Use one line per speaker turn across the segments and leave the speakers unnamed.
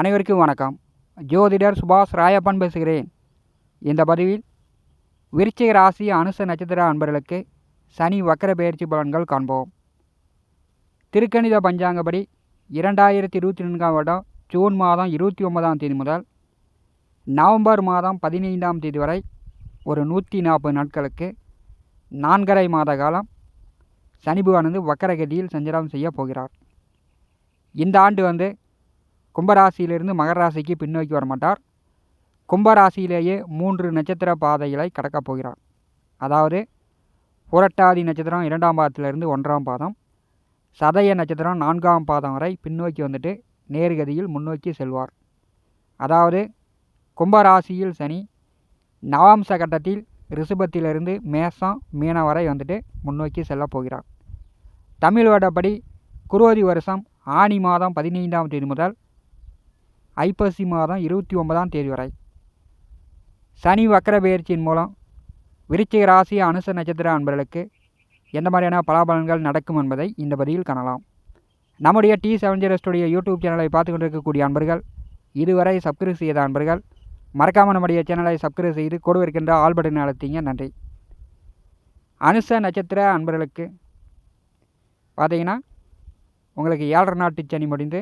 அனைவருக்கும் வணக்கம். ஜோதிடர் சுபாஷ் ராயப்பன் பேசுகிறேன். இந்த பதிவில் விருச்சிக ராசி அனுச நட்சத்திர அன்பர்களுக்கு சனி வக்கர பயிற்சி பலன்கள் காண்போம். திருக்கணித பஞ்சாங்கப்படி இரண்டாயிரத்தி இருபத்தி நான்காம் வருடம் ஜூன் மாதம் இருபத்தி ஒன்பதாம் தேதி முதல் நவம்பர் மாதம் பதினைந்தாம் தேதி வரை ஒரு நூற்றி நாற்பது நாட்களுக்கு நான்கரை மாத காலம் சனி பகவான் வக்கரகதியில் சஞ்சலம் செய்ய போகிறார். இந்த ஆண்டு வந்து கும்பராசியிலிருந்து மகர ராசிக்கு பின்னோக்கி வரமாட்டார். கும்பராசியிலேயே மூன்று நட்சத்திர பாதைகளை கடக்கப் போகிறார். அதாவது புரட்டாதி நட்சத்திரம் இரண்டாம் பாதத்திலிருந்து ஒன்றாம் பாதம் சதய நட்சத்திரம் நான்காம் பாதம் வரை பின்னோக்கி வந்துட்டு நேர்கதியில் முன்னோக்கி செல்வார். அதாவது கும்பராசியில் சனி நவாம்ச கட்டத்தில் ரிஷபத்திலிருந்து மேசம் மீன வரை வந்துட்டு முன்னோக்கி செல்லப் போகிறார். தமிழ் வருடப்படி குரோதி வருஷம் ஆனி மாதம் பதினைந்தாம் தேதி முதல் ஐப்பசி மாதம் இருபத்தி ஒன்பதாம் தேதி வரை. சனி வக்கர பயிற்சியின் மூலம் விருச்சிக ராசி அனுச நட்சத்திர அன்பர்களுக்கு எந்த மாதிரியான பலாபலன்கள் நடக்கும் என்பதை இந்த பதிவில் காணலாம். நம்முடைய T seven zero studio YouTube சேனலை பார்த்து கொண்டிருக்கக்கூடிய அன்பர்கள் இதுவரை சப்ஸ்கிரைப் செய்த அன்பர்கள் மறக்காமல் நம்முடைய சேனலை சப்ஸ்கிரைப் செய்து கொடு இருக்கின்ற ஆல் பட்டன் அழுத்திங்க நன்றி. அனுச நட்சத்திர அன்பர்களுக்கு பார்த்தீங்கன்னா உங்களுக்கு ஏழரை நாட்டு சனி முடிந்து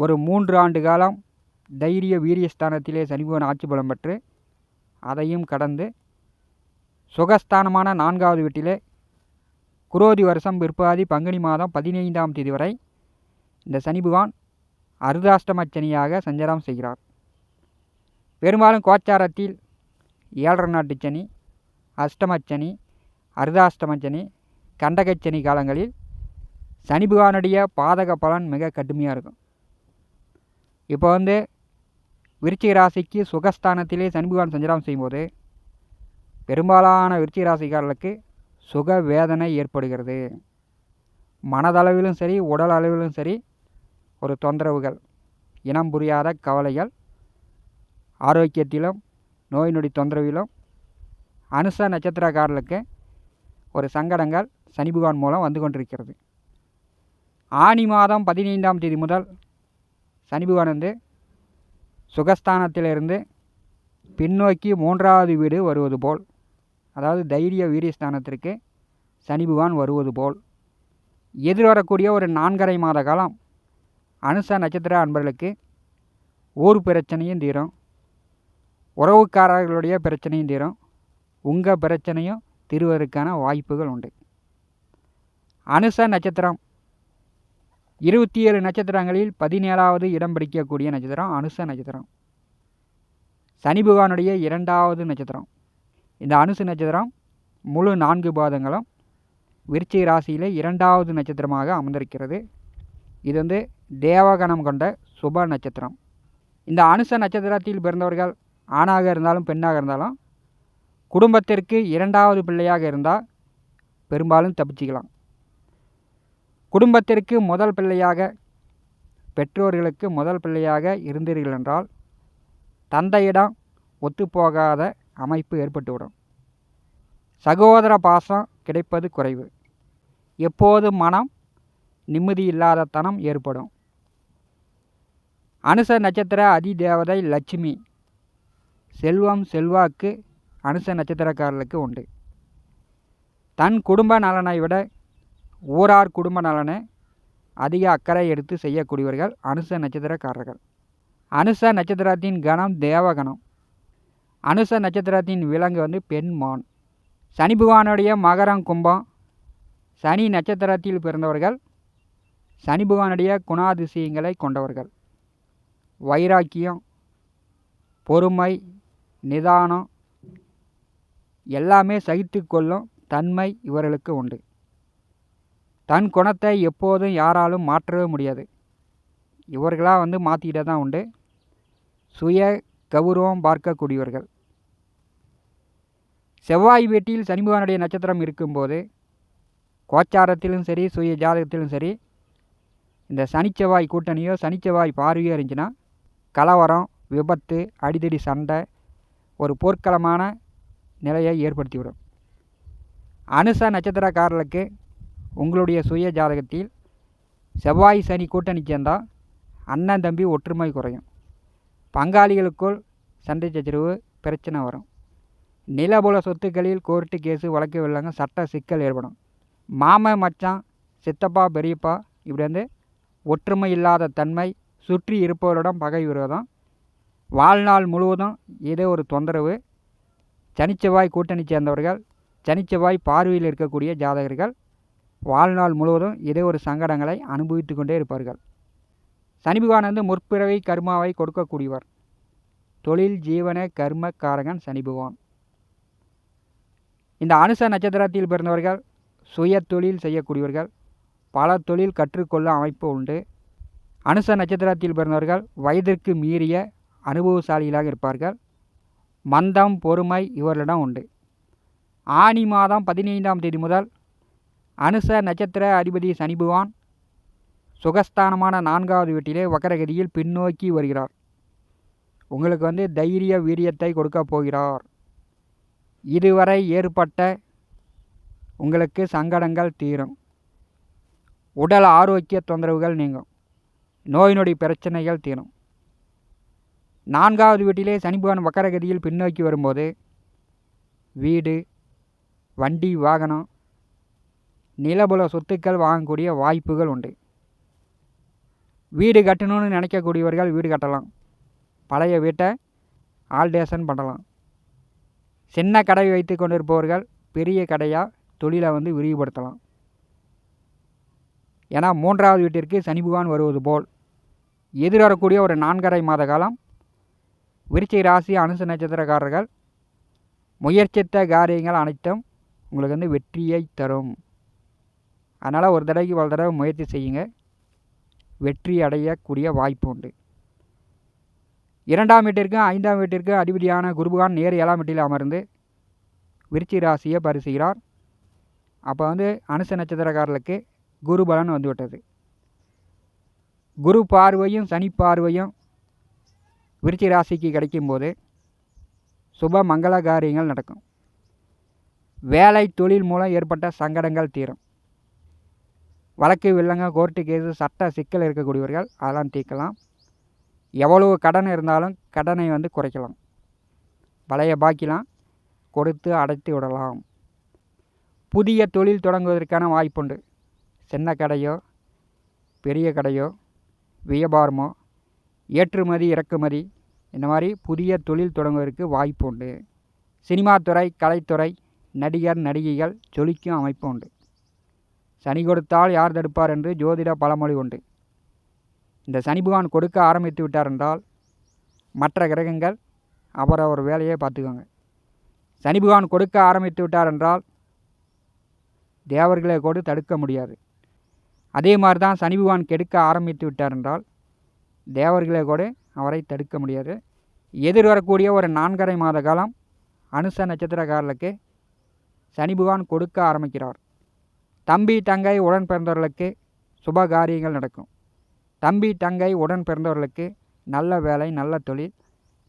ஒரு மூன்று ஆண்டு காலம் தைரிய வீரியஸ்தானத்திலே சனிபவன் ஆட்சி பலம் பெற்று அதையும் கடந்து சுகஸ்தானமான நான்காவது வீட்டிலே குரோதி வருஷம் பிற்பாதி பங்குனி மாதம் பதினைந்தாம் தேதி வரை இந்த சனி பகவான் அருதாஷ்டம சனியாக சஞ்சாரம் செய்கிறார். பெரும்பாலும் கோச்சாரத்தில் ஏழரை நாட்டு சனி அஷ்டமச்சனி அருதாஷ்டமச்சனி கண்டகச்சனி காலங்களில் சனி பகவானுடைய பாதக பலன் மிக கடுமையாக இருக்கும். இப்போ வந்து விருச்சிக ராசிக்கு சுகஸ்தானத்திலே சனி பகவான் சஞ்சாரம் செய்யும்போது பெரும்பாலான விருச்சிக ராசிக்காரர்களுக்கு சுக வேதனை ஏற்படுகிறது. மனதளவிலும் சரி உடல் அளவிலும் சரி ஒரு தொந்தரவுகள் இனம் புரியாத கவலைகள் ஆரோக்கியத்திலும் நோய் நொடி தொந்தரவிலும் அனுச நட்சத்திரக்காரர்களுக்கு ஒரு சங்கடங்கள் சனி பகவான் மூலம் வந்து கொண்டிருக்கிறது. ஆனி மாதம் பதினைந்தாம் தேதி முதல் சனி பகவான் வந்து சுகஸ்தானத்திலிருந்து பின்னோக்கி மூன்றாவது வீடு வருவது போல் அதாவது தைரிய வீரியஸ்தானத்திற்கு சனி பகவான் வருவது போல். எதிர்வரக்கூடிய ஒரு நான்கரை மாத காலம் அனுச நட்சத்திர அன்பர்களுக்கு ஊர் பிரச்சனையும் தீரும். உறவுக்காரர்களுடைய பிரச்சனையும் தீரும். உங்கள் பிரச்சனையும் தீர்வதற்கான வாய்ப்புகள் உண்டு. அனுச நட்சத்திரம் இருபத்தி ஏழு நட்சத்திரங்களில் பதினேழாவது இடம் பிடிக்கக்கூடிய நட்சத்திரம் அனுச நட்சத்திரம். சனி பகவானுடைய இரண்டாவது நட்சத்திரம். இந்த அனுசு நட்சத்திரம் முழு நான்கு பாதங்களும் விருச்சிக ராசியில் இரண்டாவது நட்சத்திரமாக அமர்ந்திருக்கிறது. இது வந்து தேவகணம் கொண்ட சுப நட்சத்திரம். இந்த அனுச நட்சத்திரத்தில் பிறந்தவர்கள் ஆணாக இருந்தாலும் பெண்ணாக இருந்தாலும் குடும்பத்திற்கு இரண்டாவது பிள்ளையாக இருந்தால் பெரும்பாலும் தப்பிச்சிக்கலாம். குடும்பத்திற்கு முதல் பிள்ளையாக பெற்றோர்களுக்கு முதல் பிள்ளையாக இருந்தீர்கள் என்றால் தந்தையிடம் ஒத்துப்போகாத அமைப்பு ஏற்பட்டுவிடும். சகோதர பாசம் கிடைப்பது குறைவு. எப்போது மனம் நிம்மதி இல்லாத தனம் ஏற்படும்? அனுச நட்சத்திர அதிதேவதை லட்சுமி. செல்வம் செல்வாக்கு அனுச நட்சத்திரக்காரர்களுக்கு உண்டு. தன் குடும்ப நலனை விட ஊரார் குடும்ப நலனை அதிக அக்கறை எடுத்து செய்யக்கூடியவர்கள் அனுச நட்சத்திரக்காரர்கள். அனுச நட்சத்திரத்தின் கணம் தேவகணம். அனுச நட்சத்திரத்தின் விலங்கு வந்து பெண் மான். சனி பகவானுடைய மகரம் கும்பம். சனி நட்சத்திரத்தில் பிறந்தவர்கள் சனி பகவானுடைய குணாதிசயங்களை கொண்டவர்கள். வைராக்கியம் பொறுமை நிதானம் எல்லாமே சகித்து கொள்ளும் தன்மை இவர்களுக்கு உண்டு. தன் குணத்தை எப்போதும் யாராலும் மாற்றவே முடியாது. இவர்களாக வந்து மாற்றிக்கிட்டே தான் உண்டு. சுய கௌரவம் பார்க்கக்கூடியவர்கள். செவ்வாய் வீட்டில் சனிபகவானுடைய நட்சத்திரம் இருக்கும்போது கோச்சாரத்திலும் சரி சுய ஜாதகத்திலும் சரி இந்த சனிச்செவ்வாய் கூட்டணியோ சனிச்செவ்வாய் பார்வையோ இருந்துச்சுன்னா கலவரம் விபத்து அடிதடி சண்டை ஒரு போர்க்களமான நிலையை ஏற்படுத்திவிடும். அனுச நட்சத்திரக்காரர்களுக்கு உங்களுடைய சுய ஜாதகத்தில் செவ்வாய் சனி கூட்டணி சேர்ந்தால் அண்ணன் தம்பி ஒற்றுமை குறையும். பங்காளிகளுக்குள் சண்டை சச்சரவு பிரச்சனை வரும். நிலபுல சொத்துக்களில் கோர்ட்டு கேஸு வழக்கு வெள்ளங்க சட்ட சிக்கல் ஏற்படும். மாமன் மச்சான் சித்தப்பா பெரியப்பா இப்படி வந்து ஒற்றுமை இல்லாத தன்மை சுற்றி இருப்பவரிடம் பகை விரோதம் வாழ்நாள் முழுவதும் ஏதோ ஒரு தொந்தரவு. சனிச்செவ்வாய் கூட்டணி சேர்ந்தவர்கள் சனிச்செவ்வாய் பார்வையில் இருக்கக்கூடிய ஜாதகர்கள் வாழ்நாள் முழுவதும் இதே ஒரு சங்கடங்களை அனுபவித்து கொண்டே இருப்பார்கள். சனி பகவான் வந்து முற்பிறவை கர்மாவை கொடுக்கக்கூடியவர். தொழில் ஜீவன கர்ம காரகன் சனி பகவான் இந்த அனுச நட்சத்திரத்தில் பிறந்தவர்கள் சுய தொழில் செய்யக்கூடியவர்கள் பல தொழில் கற்றுக்கொள்ளும் அமைப்பு உண்டு. அனுச நட்சத்திரத்தில் பிறந்தவர்கள் வயதிற்கு மீறிய அனுபவசாலிகளாக இருப்பார்கள். மந்தம் பொறுமை இவர்களிடம் உண்டு. ஆனி மாதம் பதினைந்தாம் தேதி முதல் அனுச நட்சத்திர அதிபதி சனி பகவான் சுகஸ்தானமான நான்காவது வீட்டிலே வக்கரகதியில் பின்னோக்கி வருகிறார். உங்களுக்கு வந்து தைரிய வீரியத்தை கொடுக்க போகிறார். இதுவரை ஏற்பட்ட உங்களுக்கு சங்கடங்கள் தீரும். உடல் ஆரோக்கிய தொந்தரவுகள் நீங்கும். நோய் நொடி பிரச்சனைகள் தீரும். நான்காவது வீட்டிலே சனிபகவான் வக்கரகதியில் பின்னோக்கி வரும்போது வீடு வண்டி வாகனம் நிலபுல சொத்துக்கள் வாங்கக்கூடிய வாய்ப்புகள் உண்டு. வீடு கட்டணும்னு நினைக்கக்கூடியவர்கள் வீடு கட்டலாம். பழைய வீட்டை ஆல்டேஷன் பண்ணலாம். சின்ன கடை வைத்து கொண்டிருப்பவர்கள் பெரிய கடையாக தொழிலை வந்து விரிவுபடுத்தலாம். ஏன்னா மூன்றாவது வீட்டிற்கு சனி பகவான் வருவது போல். எதிர்வரக்கூடிய ஒரு நான்கரை மாத காலம் விருச்சிக ராசி அனுச நட்சத்திரக்காரர்கள் முயற்சித்த காரியங்கள் அனைத்தும் உங்களுக்கு வந்து வெற்றியை தரும். அதனால் ஒரு தடவைக்கு பல தடவை முயற்சி செய்யுங்க. வெற்றி அடையக்கூடிய வாய்ப்பு உண்டு. இரண்டாம் வீட்டிற்கும் ஐந்தாம் வீட்டிற்கும் அதிபதியான குருபகான் நேர் ஏழாம் வீட்டில் அமர்ந்து விருச்சி ராசியை பரிசுகிறார். அப்போ வந்து அனுச நட்சத்திரக்காரர்களுக்கு குரு பலன் வந்துவிட்டது. குரு பார்வையும் சனி பார்வையும் விருச்சி ராசிக்கு கிடைக்கும்போது சுப மங்கள காரியங்கள் நடக்கும். வேலை தொழில் மூலம் ஏற்பட்ட சங்கடங்கள் தீரும். வழக்கு வில்லங்க கோர்ட்டு கேஸு சட்ட சிக்கல் இருக்கக்கூடியவர்கள் அதெல்லாம் தீர்க்கலாம். எவ்வளவு கடன் இருந்தாலும் கடனை வந்து குறைக்கலாம். பழைய பாக்கிலாம் கொடுத்து அடைத்து விடலாம். புதிய தொழில் தொடங்குவதற்கான வாய்ப்புண்டு. சின்ன கடையோ பெரிய கடையோ வியாபாரமோ ஏற்றுமதி இறக்குமதி இந்த மாதிரி புதிய தொழில் தொடங்குவதற்கு வாய்ப்பு உண்டு சினிமாத்துறை கலைத்துறை நடிகர் நடிகைகள் ஜொலிக்கும் அமைப்பு உண்டு சனி கொடுத்தால் யார் தடுப்பார் என்று ஜோதிட பழமொழி உண்டு. இந்த சனி பகவான் கொடுக்க ஆரம்பித்து விட்டார் என்றால் மற்ற கிரகங்கள் அவரவர் வேலையை பார்த்துக்கோங்க. சனி பகவான் கொடுக்க ஆரம்பித்து விட்டார் என்றால் தேவர்களை கூட தடுக்க முடியாது. அதே மாதிரி தான் சனி பகவான் கெடுக்க ஆரம்பித்து விட்டார் என்றால் தேவர்களை கூட அவரை தடுக்க முடியாது. எதிர் வரக்கூடிய ஒரு நான்கரை மாத காலம் அனுச நட்சத்திரக்காரர்களுக்கு சனி பகவான் கொடுக்க ஆரம்பிக்கிறார். தம்பி தங்கை உடன் பிறந்தவர்களுக்கு சுப காரியங்கள் நடக்கும். தம்பி தங்கை உடன் பிறந்தவர்களுக்கு நல்ல வேலை நல்ல தொழில்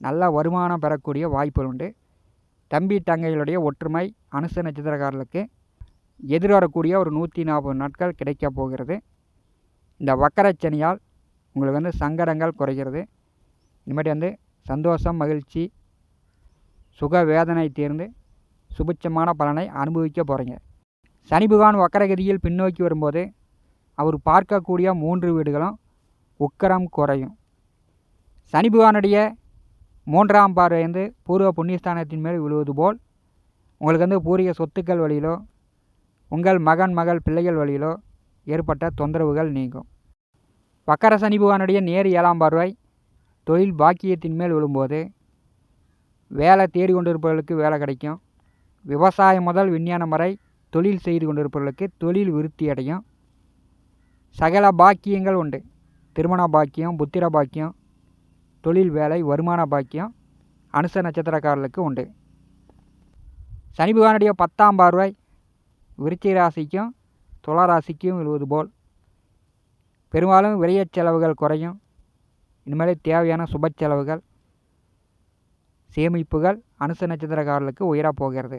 நல்ல வருமானம் பெறக்கூடிய வாய்ப்புகள் உண்டு. தம்பி தங்கைகளுடைய ஒற்றுமை அனுச நட்சத்திரக்காரர்களுக்கு எதிர்வரக்கூடிய ஒரு நூற்றி நாற்பது நாட்கள் கிடைக்கப் போகிறது. இந்த வக்கரச்சனியால் உங்களுக்கு வந்து சங்கடங்கள் குறைகிறது. இனிமேட்டு வந்து சந்தோஷம் மகிழ்ச்சி சுக வேதனை தீர்ந்து சுபிட்சமான பலனை அனுபவிக்க போகிறீங்க சனி பகவான் வக்கரகதியில் பின்னோக்கி வரும்போது அவர் பார்க்கக்கூடிய மூன்று வீடுகளும் உக்கரம் குறையும். சனி பகவானுடைய மூன்றாம் பார்வை வந்து பூர்வ புண்ணியஸ்தானத்தின் மேல் விழுவது போல் உங்களுக்கு வந்து பூர்வீக சொத்துக்கள் வழியிலோ உங்கள் மகன் மகள் பிள்ளைகள் வழியிலோ ஏற்பட்ட தொந்தரவுகள் நீங்கும். வக்கர சனி பகவானுடைய நேர் ஏழாம் பார்வை தொழில் பாக்கியத்தின் மேல் விழும்போது வேலை தேடி கொண்டிருப்பவர்களுக்கு வேலை கிடைக்கும். விவசாயம் முதல் விஞ்ஞானம் வரை தொழில் செய்து கொண்டிருப்பவர்களுக்கு தொழில் விருத்தி அடையும் சகல பாக்கியங்கள் உண்டு. திருமண பாக்கியம் புத்திர பாக்கியம் தொழில் வேலை வருமான பாக்கியம் அனுச நட்சத்திரக்காரர்களுக்கு உண்டு. சனி பகவானுடைய பத்தாம் பார்வை விருச்சிக ராசிக்கும் துலா ராசிக்கும் விழுவது போல். பெரும்பாலும் விரைய செலவுகள் குறையும். இனிமேல் தேவையான சுப செலவுகள் சேமிப்புகள் அனுச நட்சத்திரக்காரர்களுக்கு உயரப் போகிறது.